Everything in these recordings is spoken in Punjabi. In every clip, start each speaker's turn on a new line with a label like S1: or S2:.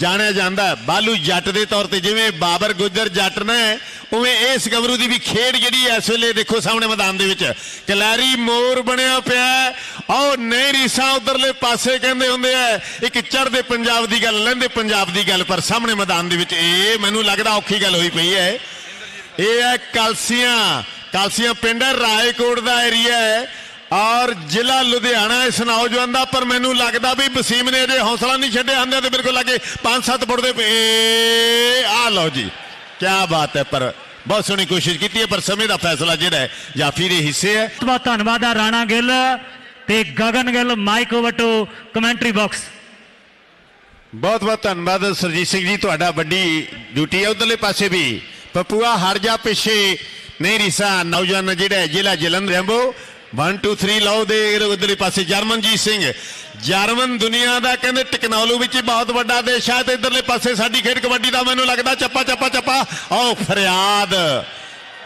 S1: ਜਾਣਿਆ ਜਾਂਦਾ ਬਾਲੂ ਜੱਟ ਦੇ ਤੌਰ ਤੇ ਜਿਵੇਂ ਬਾਬਰ ਗੁੱਜਰ ਜੱਟ ਨੇ, ਉਵੇਂ ਇਸ ਗਬਰੂ ਦੀ ਵੀ ਖੇਡ ਜਿਹੜੀ ਹੈ ਇਸ ਵੇਲੇ ਦੇਖੋ ਸਾਹਮਣੇ ਮੈਦਾਨ ਦੇ ਵਿੱਚ। ਕਲੈਰੀ ਮੋਰ ਬਣਿਆ ਪਿਆ ਹੈ। ਔਰ ਨਹੀਂ ਰੀਸਾਂ ਉਧਰਲੇ ਪਾਸੇ ਕਹਿੰਦੇ ਹੁੰਦੇ ਆ, ਇੱਕ ਚੜ੍ਹਦੇ ਪੰਜਾਬ ਦੀ ਗੱਲ, ਲਹਿੰਦੇ ਪੰਜਾਬ ਦੀ ਗੱਲ, ਪਰ ਸਾਹਮਣੇ ਮੈਦਾਨ ਦੇ ਵਿੱਚ ਇਹ ਮੈਨੂੰ ਲੱਗਦਾ ਔਖੀ ਗੱਲ ਹੋਈ ਪਈ ਹੈ। ਇਹ ਹੈ ਕਲਸੀਆਂ। ਕਲਸੀਆਂ ਪਿੰਡ ਹੈ, ਰਾਏਕੋਟ ਦਾ ਏਰੀਆ ਹੈ। ਔਰ ਜ਼ਿਲ੍ਹਾ ਲੁਧਿਆਣਾ ਇਸ ਨੌਜਵਾਨ ਦਾ ਪਰ ਮੈਨੂੰ ਲੱਗਦਾ ਵੀ ਵਸੀਮ ਨੇ ਅਜੇ ਹੌਸਲਾ ਨਹੀਂ ਛੱਡਿਆ ਹੁੰਦੇ ਤੇ ਬਿਲਕੁਲ ਲੱਗੇ ਪੰਜ ਸੱਤ ਫੁੱਟ ਦੇ ਆ ਲਓ ਜੀ ਕੀ ਬਾਤ ਹੈ ਪਰ ਬਹੁਤ ਸੋਹਣੀ ਕੋਸ਼ਿਸ਼ ਕੀਤੀ ਹੈ ਪਰ ਸਮੇਂ ਦਾ ਫੈਸਲਾ ਜਿਹੜਾ ਹੈ ਜਾਫੀ ਦੇ ਹਿੱਸੇ ਹੈ।
S2: ਬਹੁਤ ਧੰਨਵਾਦ ਆ ਰਾਣਾ ਗਿੱਲ ਤੇ Gagan Gill mic over to commentary box.
S1: ਬਹੁਤ ਬਹੁਤ ਧੰਨਵਾਦ ਸਰਜੀਤ ਸਿੰਘ ਜੀ ਤੁਹਾਡਾ ਵੱਡੀ ਡਿਊਟੀ ਹੈ। ਉਧਰਲੇ ਪਾਸੇ ਵੀ ਪਪੂਆ ਹਟ ਜਾ ਪਿੱਛੇ ਨਹੀਂ ਰਿਸਾ ਨੌਜਵਾਨ ਜਿਹੜਾ ਜ਼ਿਲ੍ਹਾ ਜਲੰਧਰ ਰੈਂਬੋ 1 2 3 ਲਓ ਦੇ ਉਧਰਲੇ ਪਾਸੇ ਜਰਮਨਜੀਤ ਸਿੰਘ। ਜਰਮਨ ਦੁਨੀਆ ਦਾ ਕਹਿੰਦੇ ਟੈਕਨੋਲੋਜੀ ਵਿੱਚ ਬਹੁਤ ਵੱਡਾ ਦੇਸ਼ ਹੈ ਤੇ ਇਧਰਲੇ ਪਾਸੇ ਸਾਡੀ ਖੇਡ ਕਬੱਡੀ ਦਾ ਮੈਨੂੰ ਲੱਗਦਾ ਚੱਪਾ ਚੱਪਾ ਚੱਪਾ। ਓ ਫਰਿਆਦ।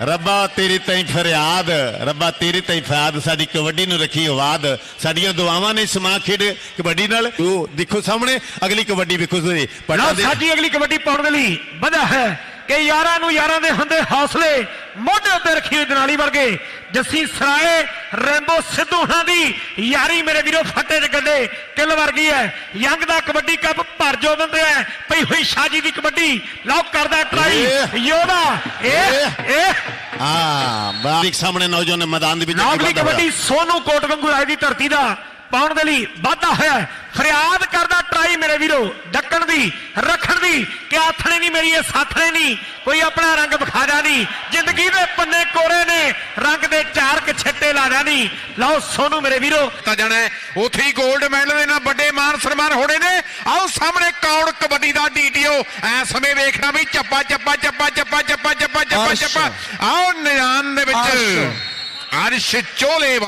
S1: ਰੱਬਾ ਤੇਰੀ ਤਾਈਂ ਫਰਿਆਦ। ਰੱਬਾ ਤੇਰੀ ਤਾਈਂ ਫਰਿਆਦ। ਸਾਡੀ ਕਬੱਡੀ ਨੂੰ ਰੱਖੀ ਆਵਾਜ਼। ਸਾਡੀਆਂ ਦੁਆਵਾਂ ਨੇ ਸਮਾ ਖੇਡ ਕਬੱਡੀ ਨਾਲ। ਉਹ ਦੇਖੋ ਸਾਹਮਣੇ ਅਗਲੀ ਕਬੱਡੀ ਵੇਖੋ ਤੁਸੀਂ।
S3: ਸਾਡੀ ਅਗਲੀ ਕਬੱਡੀ ਪਾਉਣ ਦੇ ਲਈ ਵਧਾ ਹੈ ਕਿ ਯਾਰਾਂ ਨੂੰ ਯਾਰਾਂ ਦੇ ਹੁੰਦੇ ਹੌਸਲੇ ਮੋਢੇ ਉੱਤੇ ਰੱਖੀ ਹੋਈ ਦਨਾਲੀ ਵਰਗੇ। ਜੱਸੀ ਸਰਾਏ ਰੈਂਬੋ ਸਿੱਧੂ ਹੁਣਾਂ ਦੀ ਯਾਰੀ ਮੇਰੇ ਵੀਰੋ ਫੱਟੇ ਦੇ ਗੱਡੇ ਕਿੱਲ ਵਰਗੀ ਹੈ ਯੰਗ ਦਾ ਕਬੱਡੀ ਕੱਪ ਭਰ ਜੋ ਦਿੰਦੇ ਆ ਪਈ ਹੋਈ ਸ਼ਾਜੀ ਦੀ ਕਬੱਡੀ ਲਓ ਕਰਦਾ ਟਰਾਈ। ਯੋਧਾ ਇਹ ਇਹ
S1: ਹਾਂ ਬਾਰਿਕ ਸਾਹਮਣੇ ਨੌਜਵਾਨ ਨੇ ਮੈਦਾਨ ਦੇ ਵਿੱਚ
S3: ਕਬੱਡੀ ਸੋਨੂ ਕੋਟ ਵਾਂਗੂ ਰਾਜ ਦੀ ਧਰਤੀ ਦਾ ਪਾਉਣ ਦੇ ਲਈ ਵਾਧਾ ਹੋਇਆ। ਹੈ। ਫਰਿਆਦ ਕਰਦਾ ਮੇਰੇ ਵੀਰੋ ਡੱਕਣ ਦੀ ਰੱਖਣ ਦੀ ਕਿ ਆਥਣੇ ਨਹੀਂ ਮੇਰੀ ਇਹ ਸਾਥਣੇ ਨਹੀਂ। ਕੋਈ ਆਪਣਾ ਰੰਗ ਵਿਖਾ ਜਾ ਨਹੀਂ। ਜ਼ਿੰਦਗੀ ਦੇ ਪੰਨੇ ਕੋਰੇ ਨੇ ਰੰਗ ਦੇ ਚਾਰ ਕ ਛੱਟੇ ਲਾ ਜਾ ਨਹੀਂ। ਲਓ ਸੋਨੂ ਮੇਰੇ ਵੀਰੋ।
S4: ਤਾਂ ਜਾਣਾ। ਉੱਥੇ ਹੀ 골ਡ ਮੈਡਲ ਦੇ ਨਾਲ ਵੱਡੇ ਮਾਨ ਸਨਮਾਨ ਹੋਣੇ ਨੇ। ਆਓ ਸਾਹਮਣੇ ਕੌਣ ਕਬੱਡੀ ਦਾ ਡੀਟੀਓ। ਐ ਸਮੇਂ ਵੇਖਣਾ ਵੀ ਚੱਪਾ ਚੱਪਾ ਚੱਪਾ ਚੱਪਾ ਚੱਪਾ ਚੱਪਾ ਚੱਪਾ। ਚੱਪਾ। ਆਓ ਨਿਆਨ ਦੇ ਵਿੱਚ। ਅਰਸ਼ ਚੋਲੇ